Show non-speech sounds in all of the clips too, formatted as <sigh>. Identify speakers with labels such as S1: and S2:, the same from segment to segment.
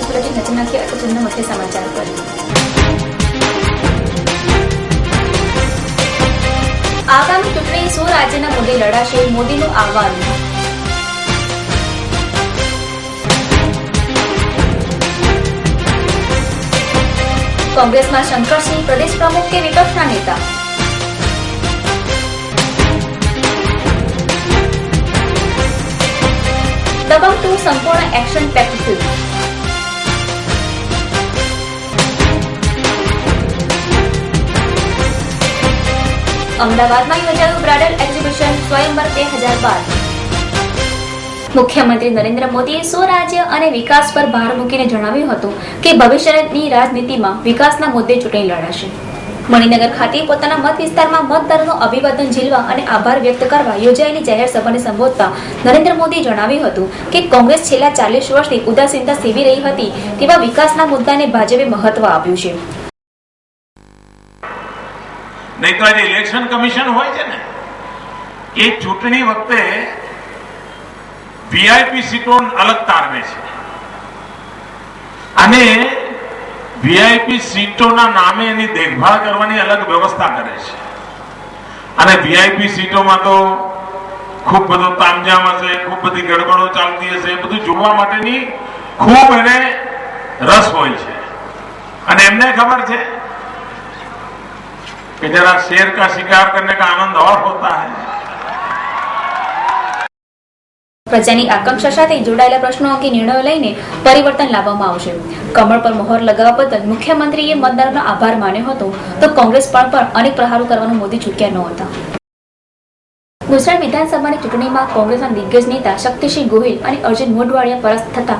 S1: Bulletin નજર નાખીએ અગત્યના મુખ્ય સમાચાર પર. આગામી ચૂંટણી સો રાજ્યના મુદ્દે લડાશે? મોદીનું આહવાન. કોંગ્રેસમાં શંકરસિંહ પ્રદેશ પ્રમુખ કે વિપક્ષના નેતા. ટુ સંપૂર્ણ એક્શન પેક્ડ ફિલ્મ અમદાવાદમાં યોજાયું બ્રાઇડલ એક્ઝિબિશન સ્વયંવર બે હજાર બાર. મુખ્યમંત્રી નરેન્દ્ર મોદીએ સ્વરાજ્ય અને વિકાસ પર ભાર મૂકીને જણાવ્યું હતું કે ભવિષ્યની રાજનીતિમાં વિકાસના મુદ્દે ચૂંટણી લડાશે. મણિનગર ખાતે પોતાના મત વિસ્તારમાં મતદારોનું અભિવાદન ઝીલવા અને આભાર વ્યક્ત કરવા યોજાયેલી જાહેર સભાને સંબોધતા નરેન્દ્ર મોદીએ જણાવ્યું હતું કે કોંગ્રેસ છેલ્લા ચાલીસ વર્ષથી ઉદાસીનતા સેવી રહી હતી તેવા વિકાસના મુદ્દાને ભાજપે મહત્વ આપ્યું છે.
S2: નહીં તો આજે ઇલેક્શન કમિશન હોય છે ને, એ ચૂંટણી વખતે વીઆઈપી સીટો અલગ તારવે છે. અને વીઆઈપી સીટોના નામે એની દેખભાળ કરવાની અલગ વ્યવસ્થા કરે છે. અને વીઆઈપી સીટોમાં તો ખૂબ બધો તામજામ હશે, ખૂબ બધી ગડબડો ચાલતી હશે બધું જોવા માટેની ખૂબ એને રસ હોય છે. અને એમને ખબર છે કે જરા શેર કા શિકાર કરને કા આનંદ ઓર હોતા હૈ.
S1: પ્રજાની આકાંક્ષા સાથે જોડાયેલા પ્રશ્નો અંગે નિર્ણયો લઈને પરિવર્તન લાવવામાં આવશે. કમળ પર મોહર લગાવવા બદલ મુખ્યમંત્રીએ મતદારોનો આભાર માન્યો હતો. તો કોંગ્રેસ પણ પણ અનેક પ્રહારો કરવાનું મોદી ચૂક્યા નહોતા ગુજરાત વિધાનસભાની ચૂંટણીમાં કોંગ્રેસના દિગ્ગજ નેતા શક્તિસિંહ ગોહિલ અને અર્જુન મોઢવાડિયા પરાસ્ત થતા.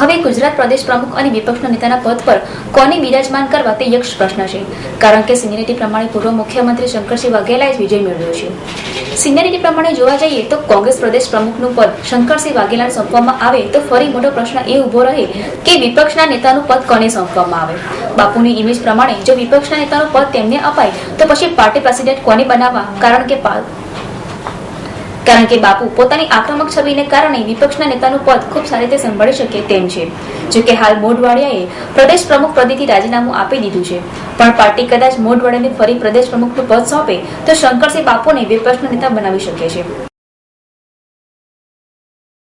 S1: હવે ગુજરાત પ્રદેશ પ્રમુખ અને વિપક્ષના નેતાના પદ પર કોને બિરાજમાન કરવા તે યક્ષ પ્રશ્ન છે. કારણ કે સિનિયરિટી પ્રમાણે પૂર્વ મુખ્યમંત્રી શંકરસિંહ વાઘેલાએ વિજય મેળવ્યો છે. સિનિયરિટી પ્રમાણે જોવા જઈએ તો કોંગ્રેસ પ્રદેશ પ્રમુખનું પદ શંકરસિંહ વાઘેલાને સોંપવામાં આવે તો ફરી મોટો પ્રશ્ન એ ઊભો રહે કે વિપક્ષના નેતાનું પદ કોને સોંપવામાં આવે? બાપુની ઇમેજ પ્રમાણે જો વિપક્ષના નેતાનું પદ તેમને અપાય તો પછી પાર્ટી પ્રેસિડેન્ટ કોને બનાવવા? કારણ કે કારણ કે બાપુ પોતાની આક્રમક છબીને કારણે વિપક્ષના નેતાનું પદ ખૂબ સારી રીતે સંભાળી શકે તેમ છે. જો કે હાલ મોઢવાડિયાએ પ્રદેશ પ્રમુખ પદેથી રાજીનામું આપી દીધું છે. પણ પાર્ટી કદાચ મોઢવાડિયાને ફરી પ્રદેશ પ્રમુખનું પદ સોંપે તો શંકરસિંહ બાપુને વિપક્ષના નેતા બનાવી શકે છે.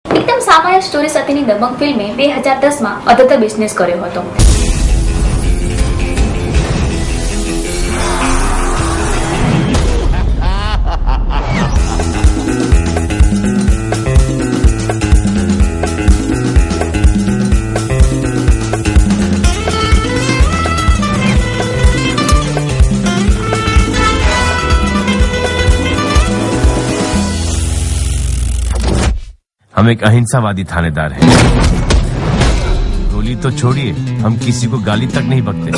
S1: એકદમ સામાન્ય સ્ટોરી સાથેની દબંગ ફિલ્મે બે હજાર દસમાં અધત બિઝનેસ કર્યો હતો.
S3: हम एक अहिंसावादी थानेदार हैं गोली तो छोड़िए हम किसी को गाली तक नहीं बकते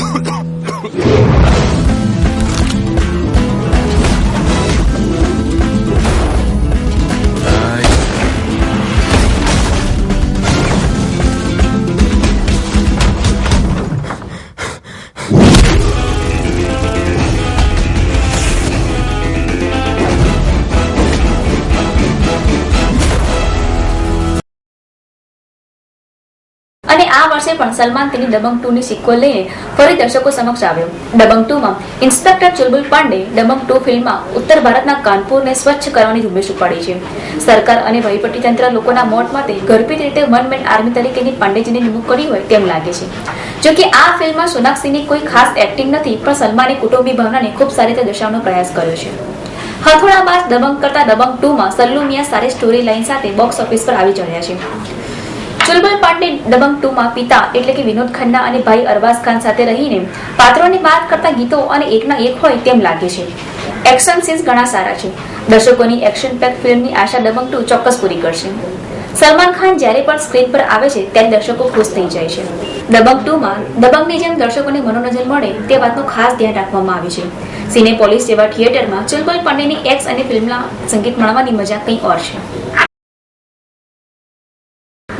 S1: આ વર્ષે પણ સલમાન તેની દબંગ ટુ ની સિક્વલ લઈને ફરી દર્શકો સમક્ષ આવ્યો. દબંગ ટુ માં ઇન્સ્પેક્ટર ચુલબુલ પાંડે દબંગ ટુ ફિલ્મમાં ઉત્તર ભારતના કાનપુરને સ્વચ્છ કરવાની ઝુંબેશ ઉપાડી છે. સરકાર અને વહીવટીતંત્ર લોકોના મોત માટે ગર્ભિત રીતે વન આર્મી તરીકેની પાંડેજીની નિમણૂક કરી હોય તેમ લાગે છે. જો કે આ ફિલ્મમાં સોનાક્ષીની કોઈ ખાસ એક્ટિંગ નથી, પણ સલમાને કુટુંબી ભાવનાને ખૂબ સારી રીતે દર્શાવવાનો પ્રયાસ કર્યો છે. હથોડા બાદ દબંગ કરતા દબંગ ટુ માં સલ્લુ મિયા સારી સ્ટોરી લાઇન સાથે બોક્સ ઓફિસ પર આવી ચડ્યા છે. ચુલબુલ પાંડે દબંગ ટુ માં પિતા એટલે કે વિનોદ ખન્ના અને ભાઈ અરબાઝ ખાન સાથે રહીને પાત્રોની વાત કરતા ગીતો અને એકના એક હોય તેમ લાગે છે. એક્શન સીન્સ ઘણા સારા છે. દર્શકોની એક્શન પેક ફિલ્મની આશા દબંગ ટુ ચોક્કસ પૂરી કરશે. સલમાન ખાન જ્યારે પણ સ્ક્રીન પર આવે છે ત્યારે દર્શકો ખુશ થઈ જાય છે. દબંગ ટુ માં દબંગની જેમ દર્શકોને મનોરંજન મળે, તે વાતનું ખાસ ધ્યાન રાખવામાં આવે છે. સિનેપોલિસ જેવા થિયેટરમાં ચુલબુલ પાંડેની એક્સ અને ફિલ્મના સંગીત માણવાની મજા કંઈ ઓર છે.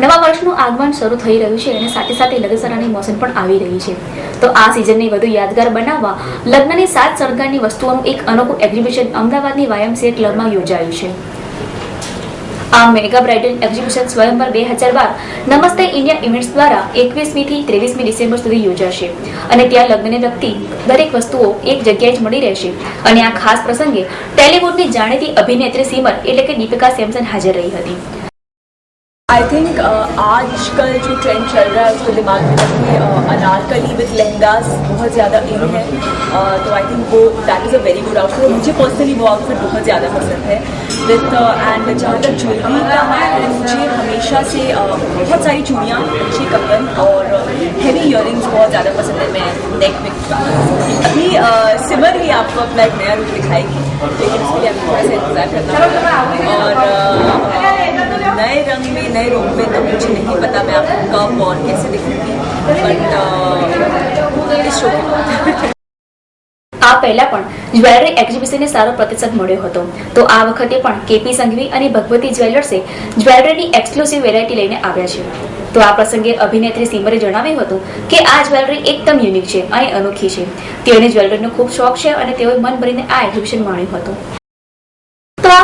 S1: નવા વર્ષનું આગમન શરૂ થઈ રહ્યું છે અને સાથે સાથે લગ્નસરાની મોસમ પણ આવી રહી છે. તો આ સિઝનને વધુ યાદગાર બનાવવા લગ્નની સાત શણગારની વસ્તુઓનું એક અનોખું એક્ઝિબિશન અમદાવાદની વાયમસીએ ક્લબમાં યોજાયું છે. આ મેગા બ્રાઇડલ એક્ઝિબિશન સ્વયંવર બે હજાર બાર નમસ્તે ઇન્ડિયા ઇવેન્ટ્સ દ્વારા એકવીસમી થી ત્રેવીસમી ડિસેમ્બર સુધી યોજાશે. અને ત્યાં લગ્નને લગતી દરેક વસ્તુઓ એક જગ્યાએ જ મળી રહેશે. અને આ ખાસ પ્રસંગે ટેલિવુડની જાણીતી અભિનેત્રી સીમર એટલે કે દીપિકા સેમસન હાજર રહી હતી.
S4: आई थिंक आज आजकल जो ट्रेंड चल रहा है उसको दिमाग में रखिए अनारकली विद लहंगास बहुत ज़्यादा इन है। Uh, तो आई थिंक वो that is a very good outfit मुझे पर्सनली वो आउटफिट बहुत ज़्यादा पसंद है। विथ एंड जहाँ तक ज्वेलरी का है मुझे हमेशा से uh, बहुत सारी चूड़ियाँ अच्छे कंगन और हैवी इयर बहुत ज़्यादा पसंद है मैं नेक में। अभी uh, सिमर ही आपको अपना एक नया रूप दिखाएगी। लेकिन उसके लिए आपको थोड़ा सा इंतज़ार करना। और uh, नए रंग में नए रूप में तो मुझे नहीं पता मैं आपको कब और कैसे दिखूंगी बट इस शो के बाद <laughs>
S1: આ પહેલા પણ જ્વેલરી એક્ઝિબિશનને સારો પ્રતિસાદ મળ્યો હતો તો આ વખતે પણ કેપી સંઘવી અને ભગવતી જ્વેલર્સે જ્વેલરીની એક્સક્લુસિવ વેરાયટી લઈને આવ્યા છે તો આ પ્રસંગે અભિનેત્રી સિમરે જણાવ્યું હતું કે આ જ્વેલરી એકદમ યુનિક છે અને અનોખી છે તેઓને જ્વેલરીનો ખૂબ શોખ છે અને તેઓએ મન ભરીને આ એક્ઝિબિશન માણ્યું હતું તો આ